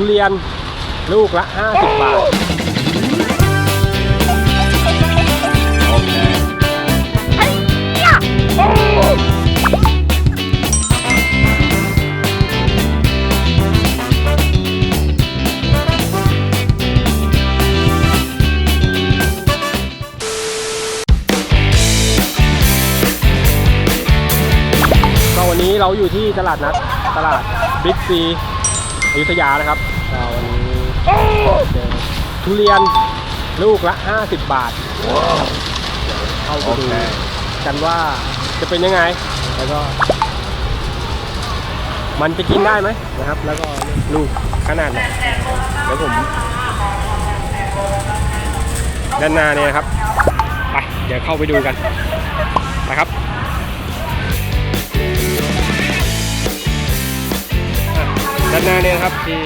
ทุเรียนลูกละ 50 บาทก็วันนี้เราอยู่ที่ตลาดนัดตลาดบิ๊กซี อยุธยานะครับก็วันนี้เจอทุเรียนลูกละ 50 บาทเดี๋ยวเข้าไปดูกันว่าจะเป็นยังไง แล้วก็ มันจะกินได้ไหมนะครับ แล้วก็ลูกขนาดไหนเดี๋ยวผมด้านหน้าเนี่ยนะครับ ไป เดี๋ยวเข้าไปดูกันนะครับ ด้านหน้าเนี่ยนะครับที่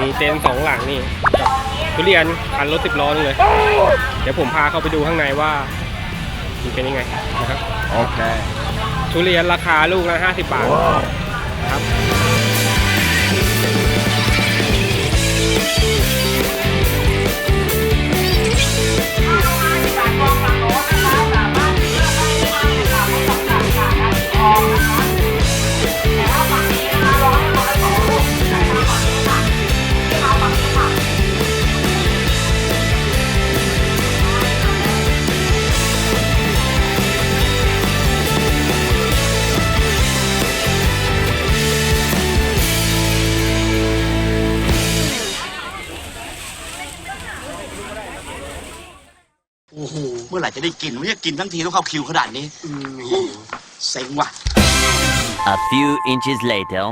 มีเต็นท์สองหลังนี่กับทุเรียนคันรถสิบล้อนี่เลย เดี๋ยวผมพาเข้าไปดูข้างในว่ามันเป็นยังไงนะครับ Okay. ทุเรียนราคาลูกละ50บาทนะครับ เมื่อไหร่จะได้กินไม่ใช่กินทั้งทีต้องเข้าคิวขนาดนี้ เซ็งว่ะ A few inches later.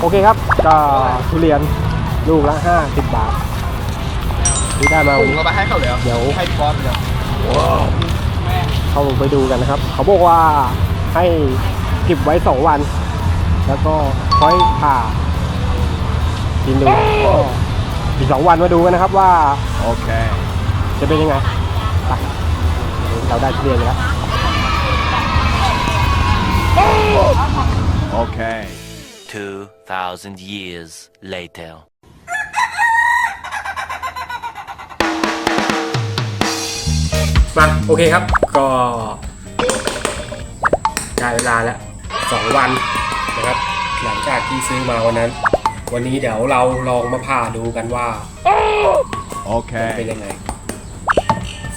โอเคครับ ก็ทุเรียนลูกละ50บาทที่ได้มาวันนี้เอาไปให้เขาเลยเหรอเดี๋ยว ให้พร้อมเลยเข้าไปดูกันนะครับ เขาบอกว่าให้เก็บไว้ 2 วัน แล้วก็ค่อยผ่ากินดูก็อีก2วันมาดูกันนะครับว่า Okay. จะเป็นยังไงไปเราได้ทุเรียนแล้ว Okay. 2,000 years later. มาโอเคครับ ก็ได้เวลาแล้วสองวันนะครับ หลังจากที่ซื้อมาวันนั้น วันนี้เดี๋ยวเราลองมาผ่าดูกันว่าเป็น Okay. ยังไง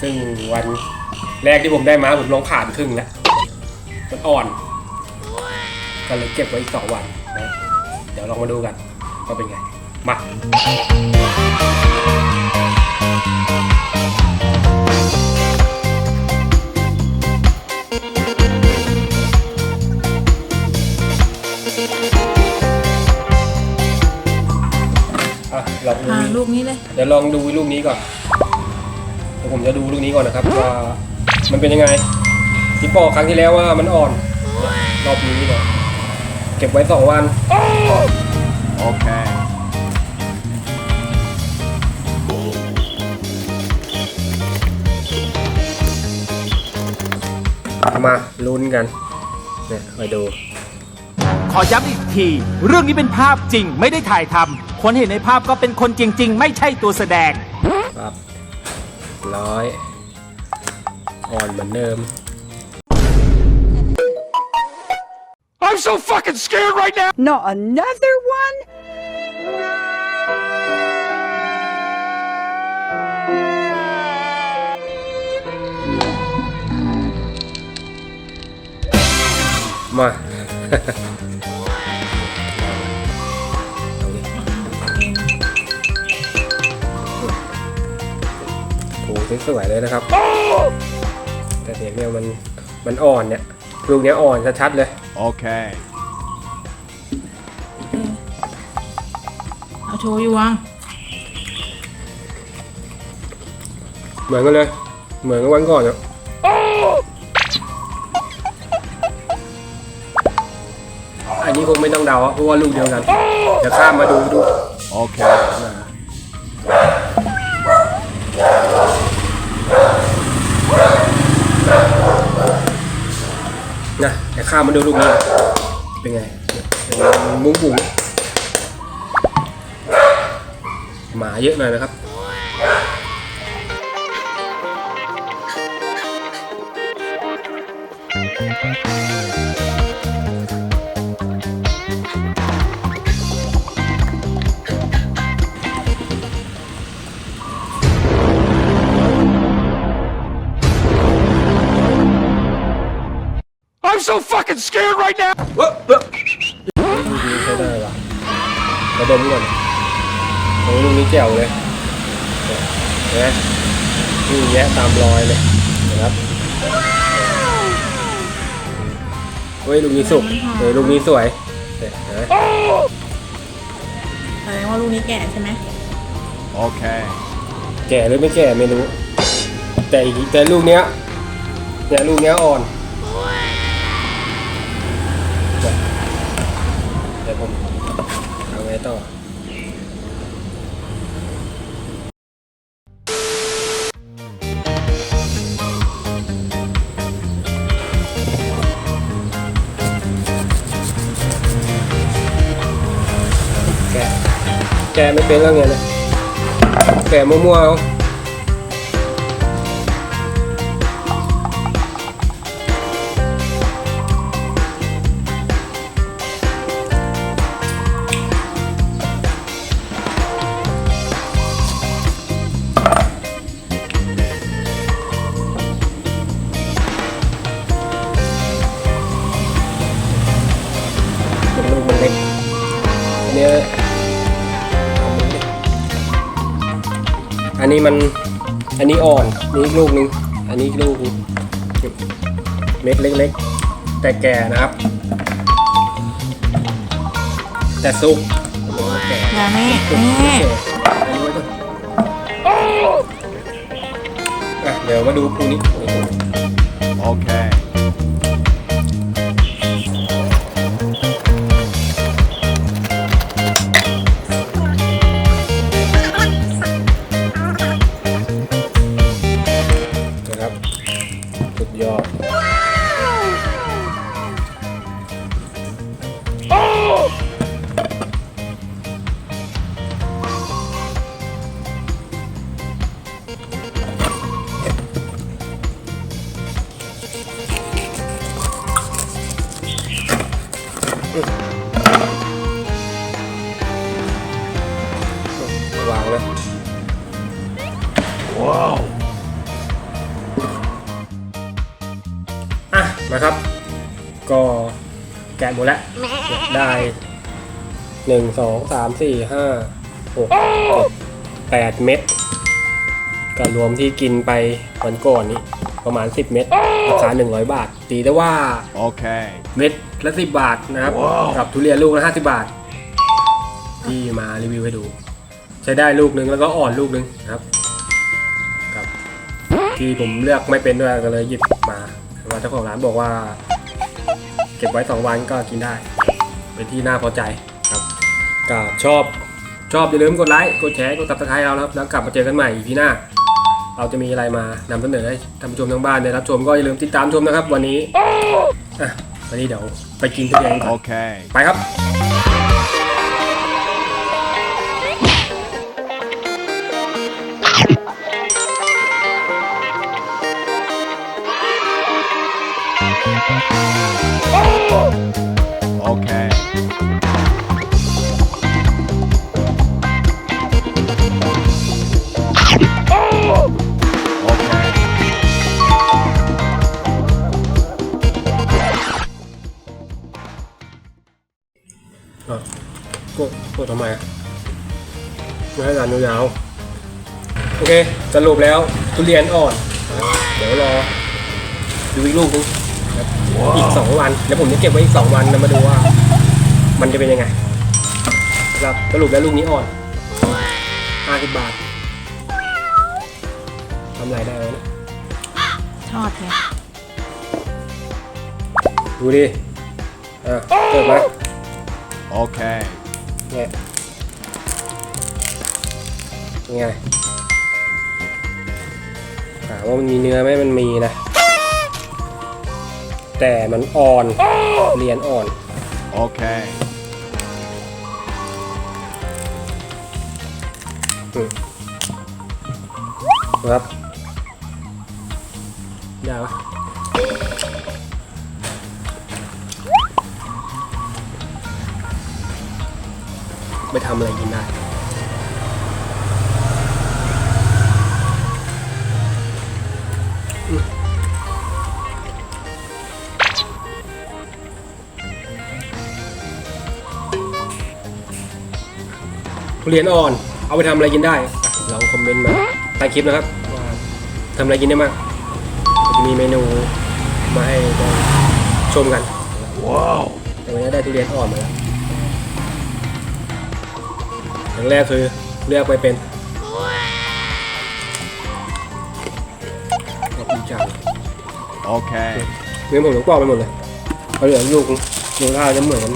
ซึ่งวันแรกที่ผมได้มาผมลองผ่านครึ่งแล้วมันอ่อน ก็เลยเก็บไว้อีกสองวันนะ เดี๋ยวลองมาดูกันว่าเป็นไง มาอะลองดูหาลูกนี้เลยเดี๋ยวลองดูลูกนี้ก่อนเดี๋ยวผมจะดูลูกนี้ก่อนนะครับว่ามันเป็นยังไงที่บอกครั้งที่แล้วว่ามันอ่อน รอบนี้ก่อนเก็บไว้สองวัน Okay. มาลุ้นกันเนี่ยคอยดู ขอย้ำอีกที เรื่องนี้เป็นภาพจริงไม่ได้ถ่ายทำคนเห็นในภาพก็เป็นคนจริง ๆ ไม่ใช่ตัวแสดง ครับร้อยอ่อนเหมือนเดิม I'm so fucking scared right now. Not another one? มาโอ้โหสวยๆเลยนะครับ แต่เด็กเนี่ยมันมันอ่อนเนี่ยลูกเนี้ยอ่อนชัดๆเลย โอเค เอาโชว์อยู่วังเหมือนกันเลย เหมือนกับวันก่อนาะอันนี้คงไม่ต้องเดาเพราะว่าลูกเดียวกัน เดี๋ยวข้ามมาดูดูโอเค อ่ ยวข้ามมาดูลูกนี้เป็นไงมุ้งบุ๋งหมาเยอะหน่อยนะครับ fucking scared right now. ลูกนี้ใช้ได้ว่ะกระดมก่อนโอ้ยลูกนี้แจ๋วเลยเห็นไหมนี่แยะตามรอยเลยนะครับเฮ้ยลูกนี้สุกเออลูกนี้สวยเห็นไหมแสดงว่าลูกนี้แก่ใช่ไหม Okay. แก่หรือไม่แก่ไม่รู้ แต่อีกแต่ลูกเนี้ยเนี่ยลูกเนี้ยอ่อน เดี๋ยวผมเอาไงต่อแกะแกะไม่เป็นแล้วไงเนี่ยแกะมั่วๆเอา นนี้มัน อันนี้อ่อน นี่อีกลูกนึง อันนี้อีกลูกนึงเม็ดเล็กๆ แต่แก่นะครับ แต่สุกแก่อย่าแม่สุกแม่แก่อันนี้ไว้ก่อนอะเดี๋ยวมาดูปูนี้ Okay. นะค วางเลย Whoa. อะ นะครับ ก็แกะหมดแล้ว ได้หนึ่งสองสามสี่ห้าหกเจ็ดแปดเม็ดก็รวมที่กินไปวันก่อนนี้ประมาณ 10 เม็ดราคา100 บาท ตีได้ว่า Okay. เม็ด ละ10บาทนะครับว้าวกับทุเรียนลูกละ50บาท ที่มารีวิวให้ดู ใช้ได้ลูกหนึ่งแล้วก็อ่อนลูกหนึ่งนะครับกับ ที่ผมเลือกไม่เป็นด้วยก็เลยหยิบมาแต่ว่าเจ้าของร้านบอกว่า เก็บไว้2วันก็กินได้ เป็นที่น่าพอใจครับก็ชอบชอบอย่าลืมกดไลค์กดแชร์กดติดตามเรานะครับแล้วกลับมาเจอกันใหม่อีพีหน้าเราจะมีอะไรมานำเสนอให้ท่านผู้ชมทางบ้านได้รับชมก็อย่าลืมติดตามชมนะครับ วันนี้อะวันนี้เดี๋ยว ไปกินทุเรียนก่อน Okay. ไปครับ อะกดกดทำไมอะไม่ให้รันยาวๆโอเคสรุปแล้วทุเรียนอ่อนนะครับเดี๋ยวรอดูอีกลูกนึงนะครับอีกสองวันแล้วผมจะเก็บไว้อีกสองวันนะมาดูว่า มันจะเป็นยังไงครับสรุปแล้วลูกนี้อ่อนห้าสิบบาททำอะไรได้วะเนี่ยทอดไงดูดิอะเปิดมา Okay. เนี่ยยังไงถามว่ามันมีเนื้อไหมมันมีนะ แต่มันอ่อน เรียนอ่อน Okay. ครับ ได้ปะ ไปทำอะไรกินได้ ทุเรียนอ่อน เอาไปทำอะไรกินได้อะลองคอมเมนต์มาใต้คลิปนะครับว่าทำอะไรกินได้บ้างเดี๋ยวจะมีเมนูมาให้ได้ชมกัน Whoa. แต่วันนี้ได้ทุเรียนอ่อนมาแล้ว อย่างแรกคือเลือกไปเป็นขอบคุณจัง Okay. เนื้อผมต้องปอกไปหมดเลยเขาเหลือลูกลูกข้าวจะเหมือนกัน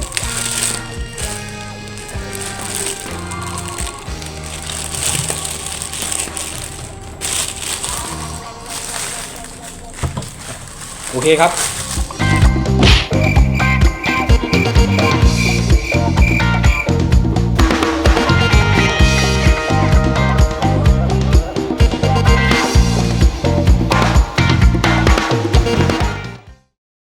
โอเคครับ